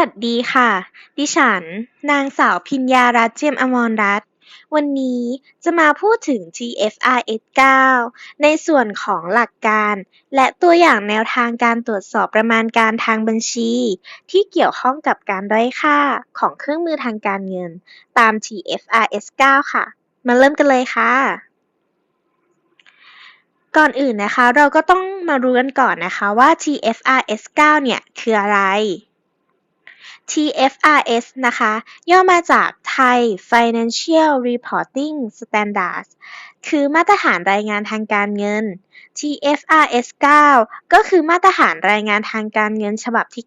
วัสดีค่ะ ดิฉัน นางสาวพิญญารัตเจียมอมรรัตน์ วันนี้จะมาพูดถึง GFRS 9 ในส่วนของหลักการ และตัวอย่างแนวทางการตรวจสอบประมาณการทางบัญชี ที่เกี่ยวข้องกับการด้อยค่าของเครื่องมือทางการเงิน ตาม GFRS 9 ค่ะ มาเริ่มกันเลยค่ะก่อนอื่นนะคะ เราก็ต้องมารู้กันก่อนนะคะว่า TFRS 9 เนี่ย คืออะไร TFRS นะคะ ย่อมาจาก Thai Financial Reporting Standards คือมาตรฐานรายงานทางการเงิน TFRS 9 ก็คือมาตรฐานรายงานทางการเงินฉบับที่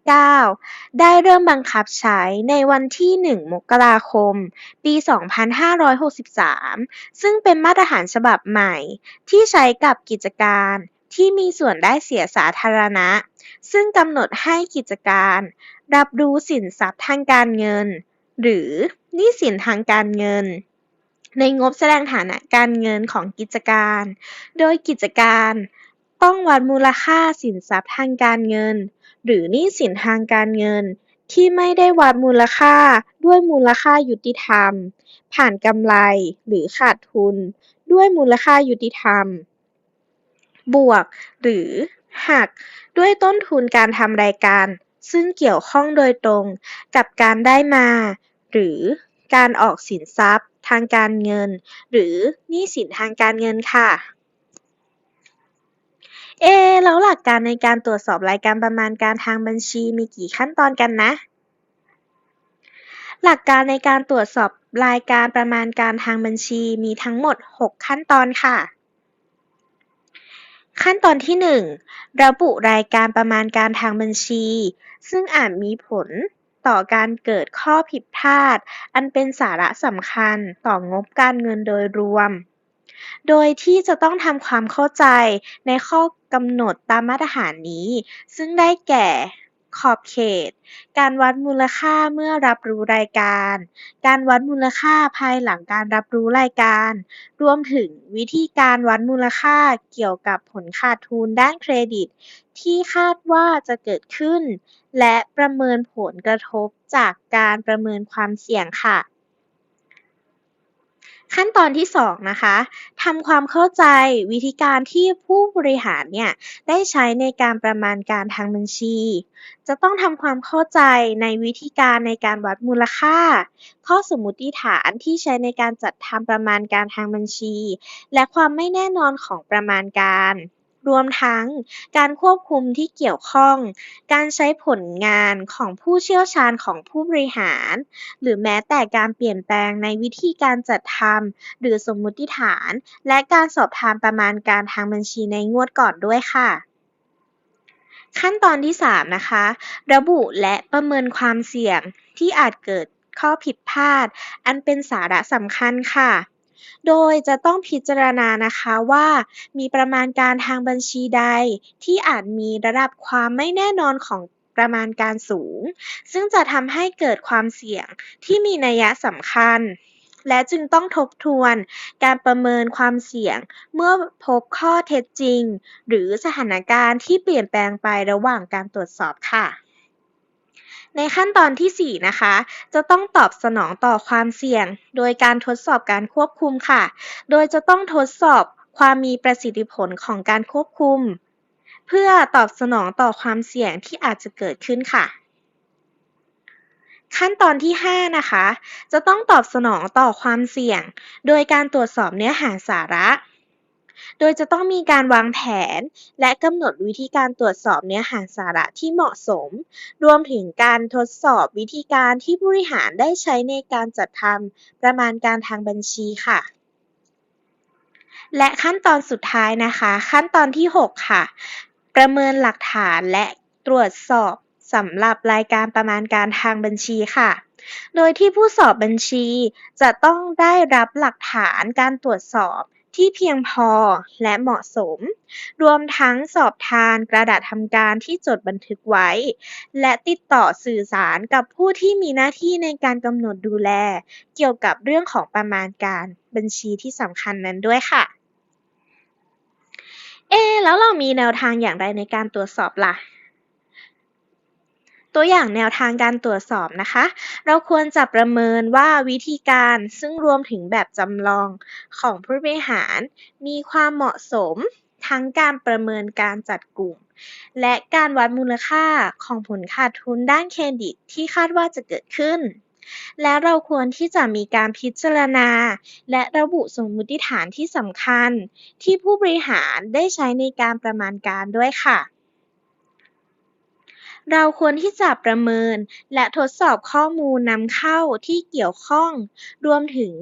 9 ได้เริ่มบังคับใช้ในวันที่ 1 มกราคม ปี 2563 ซึ่งเป็นมาตรฐานฉบับใหม่ที่ใช้กับกิจการ ที่มีส่วนได้เสียสาธารณะ ซึ่งกำหนดให้กิจการ รับรู้สินทรัพย์ทางการเงิน หรือหนี้สินทางการเงิน ในงบแสดงฐานะการเงินของกิจการ โดยกิจการต้องวัดมูลค่าสินทรัพย์ทางการเงิน หรือหนี้สินทางการเงิน ที่ไม่ได้วัดมูลค่าด้วยมูลค่ายุติธรรม ผ่านกำไรหรือขาดทุน ด้วยมูลค่ายุติธรรม บวก หรือ หัก ด้วยต้นทุนการทำรายการ ซึ่งเกี่ยวข้องโดยตรงกับการได้มา หรือการออกสินทรัพย์ ทางการเงิน หรือหนี้สินทางการเงินค่ะเอแล้วหลักการในการตรวจสอบรายการประมาณการทางบัญชีมีกี่ขั้นตอนกันนะ หลักการในการตรวจสอบรายการประมาณการทางบัญชีมีทั้งหมด 6 ขั้นตอนค่ะ ขั้นตอนที่ 1 ระบุรายการประมาณการทางบัญชี ซึ่งอาจมีผลต่อการเกิดข้อผิดพลาด อันเป็นสาระสำคัญต่องบการเงินโดยรวม โดยที่จะต้องทำความเข้าใจในข้อกำหนดตามมาตรฐานนี้ ซึ่งได้แก่ ขอบเขต การวัดมูลค่าเมื่อรับรู้รายการ การวัดมูลค่าภายหลังการรับรู้รายการ รวมถึงวิธีการวัดมูลค่าเกี่ยวกับผลขาดทุนด้านเครดิต ที่คาดว่าจะเกิดขึ้น และประเมินผลกระทบจากการประเมินความเสี่ยงค่ะ ขั้นตอนที่2นะคะทำความเข้าใจวิธีการที่ผู้บริหารเนี่ยได้ใช้ในการประมาณการทางบัญชี จะต้องทำความเข้าใจในวิธีการในการวัดมูลค่า ข้อสมมติฐานที่ใช้ในการจัดทำประมาณการทางบัญชี และความไม่แน่นอนของประมาณการ รวมทั้งการควบคุมที่เกี่ยวข้อง การใช้ผลงานของผู้เชี่ยวชาญของผู้บริหาร หรือแม้แต่การเปลี่ยนแปลงในวิธีการจัดทำหรือสมมุติฐาน และการสอบทานประมาณการทางบัญชีในงวดก่อนด้วยค่ะขั้นตอนที่ 3 นะคะ ระบุและประเมินความเสี่ยงที่อาจเกิดข้อผิดพลาด อันเป็นสาระสำคัญค่ะ โดยจะต้องพิจารณานะคะว่า มีประมาณการทางบัญชีใด ที่อาจมีระดับความไม่แน่นอนของประมาณการสูง ซึ่งจะทำให้เกิดความเสี่ยงที่มีนัยสำคัญ และจึงต้องทบทวนการประเมินความเสี่ยงเมื่อพบข้อเท็จจริง หรือสถานการณ์ที่เปลี่ยนแปลงไประหว่างการตรวจสอบค่ะ ในขั้นตอนที่ 4 นะคะ จะต้องตอบสนองต่อความเสี่ยง โดยการทดสอบการควบคุมค่ะ โดยจะต้องทดสอบความมีประสิทธิผลของการควบคุม เพื่อตอบสนองต่อความเสี่ยงที่อาจจะเกิดขึ้นค่ะ ขั้นตอนที่ 5 นะคะ จะต้องตอบสนองต่อความเสี่ยง โดยการตรวจสอบเนื้อหาสาระ โดยจะต้องมีการวางแผน และกำหนดวิธีการตรวจสอบเนื้อหาสาระที่เหมาะสม รวมถึงการทดสอบวิธีการที่ผู้บริหารได้ใช้ในการจัดทำประมาณการทางบัญชีค่ะ และขั้นตอนสุดท้ายนะคะ ขั้นตอนที่ 6 ค่ะ ประเมินหลักฐานและตรวจสอบสำหรับรายการประมาณการทางบัญชีค่ะ โดยที่ผู้สอบบัญชีจะต้องได้รับหลักฐานการตรวจสอบ ที่เพียงพอและเหมาะสม รวมทั้งสอบทานกระดาษทำการที่จดบันทึกไว้ และติดต่อสื่อสารกับผู้ที่มีหน้าที่ในการกำหนดดูแล เกี่ยวกับเรื่องของประมาณการบัญชีที่สำคัญนั้นด้วยค่ะ เอ๊แล้วเรามีแนวทางอย่างไรในการตรวจสอบล่ะ ตัวอย่างแนวทางการตรวจสอบนะคะ เราควรจะประเมินว่าวิธีการซึ่งรวมถึงแบบจำลองของผู้บริหาร มีความเหมาะสมทั้งการประเมินการจัดกลุ่ม และการวัดมูลค่าของผลขาดทุนด้านเครดิตที่คาดว่าจะเกิดขึ้น และเราควรที่จะมีการพิจารณา และระบุสมมติฐานที่สำคัญ ที่ผู้บริหารได้ใช้ในการประมาณการด้วยค่ะ เราควรที่จะประเมินและทดสอบข้อมูลนำเข้าที่เกี่ยวข้อง รวมถึง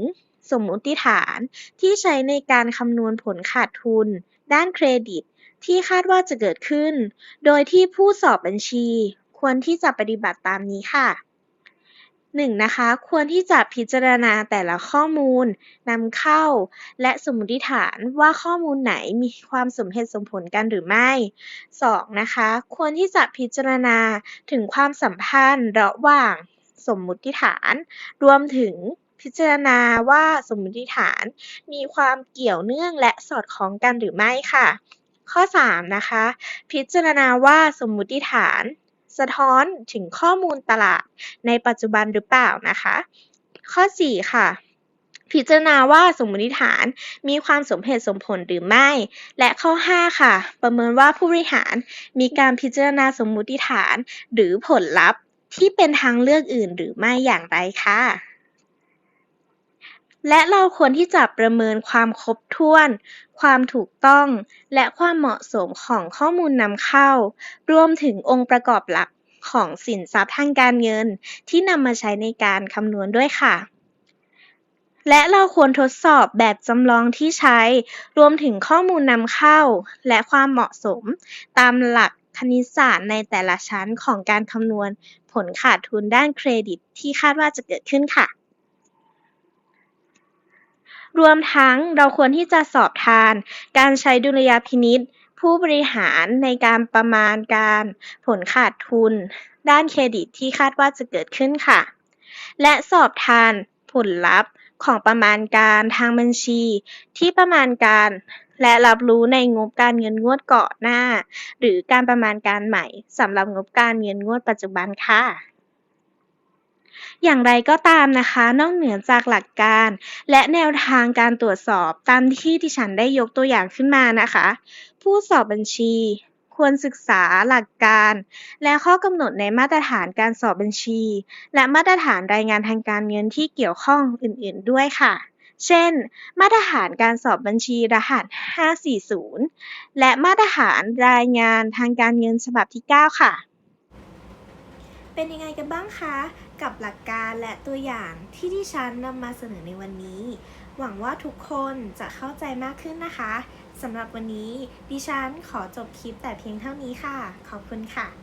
สมมติฐานที่ใช้ในการคำนวณผลขาดทุน ด้านเครดิต ที่คาดว่าจะเกิดขึ้น โดยที่ผู้สอบบัญชี ควรที่จะปฏิบัติตามนี้ค่ะ 1. นะคะ ควรที่จะพิจารณาแต่ละข้อมูลนำเข้า และสมมติฐานว่าข้อมูลไหนมีความสมเหตุสมผลกันหรือไม่ 2. นะคะ ควรที่จะพิจารณาถึงความสัมพันธ์ระหว่างสมมุติฐาน รวมถึงพิจารณาว่าสมมติฐาน มีความเกี่ยวเนื่องและสอดคล้องกันหรือไม่ค่ะ ข้อ 3 นะคะ พิจารณาว่าสมมุติฐาน สะท้อนถึงข้อมูลตลาดในปัจจุบันหรือเปล่านะคะ ข้อ 4 ค่ะ พิจารณาว่าสมมติฐานมีความสมเหตุสมผลหรือไม่ และข้อ 5 ค่ะ ประเมินว่าผู้บริหารมีการพิจารณาสมมติฐานหรือผลลัพธ์ที่เป็นทางเลือกอื่นหรือไม่อย่างไรค่ะ และเราควรที่จะประเมินความครบถ้วน ความถูกต้อง และความเหมาะสมของข้อมูลนำเข้า รวมถึงองค์ประกอบหลักของสินทรัพย์ทางการเงิน ที่นำมาใช้ในการคำนวณด้วยค่ะ และเราควรทดสอบแบบจำลองที่ใช้ รวมถึงข้อมูลนำเข้า และความเหมาะสม ตามหลักคณิตศาสตร์ในแต่ละชั้นของการคำนวณผลขาดทุนด้านเครดิตที่คาดว่าจะเกิดขึ้นค่ะ รวมทั้งเราควรที่จะสอบทาน การใช้ดุลยพินิจผู้บริหารในการประมาณการผลขาดทุน ด้านเครดิตที่คาดว่าจะเกิดขึ้นค่ะ และสอบทานผลลัพธ์ของประมาณการทางบัญชี ที่ประมาณการและรับรู้ในงบการเงินงวดก่อนหน้า หรือการประมาณการใหม่สำหรับงบการเงินงวดปัจจุบันค่ะ อย่างไรก็ตามนะคะ นอกเหนือจากหลักการ และแนวทางการตรวจสอบตามที่ที่ฉันได้ยกตัวอย่างขึ้นมานะคะ ผู้สอบบัญชี ควรศึกษาหลักการ และข้อกำหนดในมาตรฐานการสอบบัญชี และมาตรฐานรายงานทางการเงินที่เกี่ยวข้องอื่น ๆ ด้วยค่ะเช่น มาตรฐานการสอบบัญชีรหัส 540 และมาตรฐานรายงานทางการเงินฉบับที่ 9 ค่ะ เป็นยังไงกันบ้างคะ กับหลักการและตัวอย่างที่ดิฉันนำมาเสนอในวันนี้ หวังว่าทุกคนจะเข้าใจมากขึ้นนะคะสำหรับวันนี้ดิฉันขอจบคลิปแต่เพียงเท่านี้ค่ะ ขอบคุณค่ะ